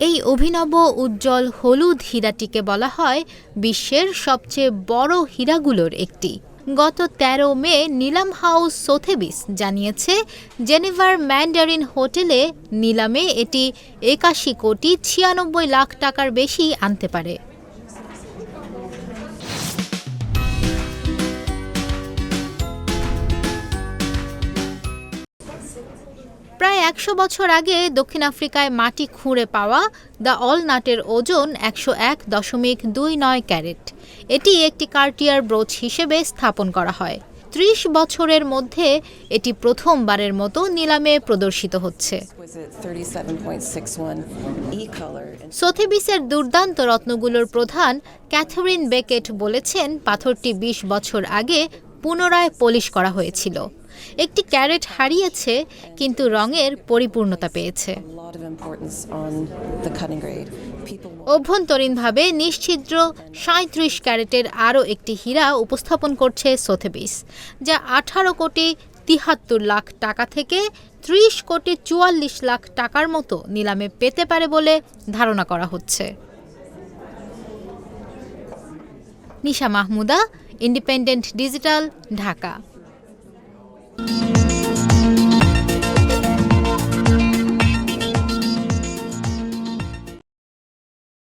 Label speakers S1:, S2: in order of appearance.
S1: এই অভিনব উজ্জ্বল হলুদ হীরাটিকে বলা হয় বিশ্বের সবচেয়ে বড় হীরাগুলোর একটি। গত ১৩ মে নিলাম হাউস সোথেবিস জানিয়েছে, জেনেভার ম্যান্ডারিন হোটেলে নিলামে এটি একাশি কোটি ছিয়ানব্বই লাখ টাকার বেশি আনতে পারে। প্রায় একশো বছর আগে দক্ষিণ আফ্রিকায় মাটি খুঁড়ে পাওয়া দ্য অল নাটের ওজন একশো এক দশমিক দুই নয় ক্যারেট এটি একটি কার্টিয়ার ব্রোচ হিসেবে স্থাপন করা হয় ত্রিশ বছরের মধ্যে এটি প্রথমবারের মতো নিলামে প্রদর্শিত হচ্ছে
S2: was at 37.61 e-color. And
S1: সোথেবিসের দুর্দান্ত রত্নগুলোর প্রধান ক্যাথরিন বেকেট বলেছেন, পাথরটি ২০ বছর আগে পুনরায় পলিশ করা হয়েছিল। একটি ক্যারেট হারিয়েছে কিন্তু রঙের পরিপূর্ণতা পেয়েছে। অভ্যন্তরীণভাবে নিশ্ছিদ্র সাঁত্রিশ ক্যারেটের আরও একটি হীরা উপস্থাপন করছে সোথেবিস যা আঠারো কোটি তিহাত্তর লাখ টাকা থেকে ত্রিশ কোটি চুয়াল্লিশ লাখ টাকার মতো নিলামে পেতে পারে বলে ধারণা করা হচ্ছে। Nisha Mahmuda independent digital Dhaka.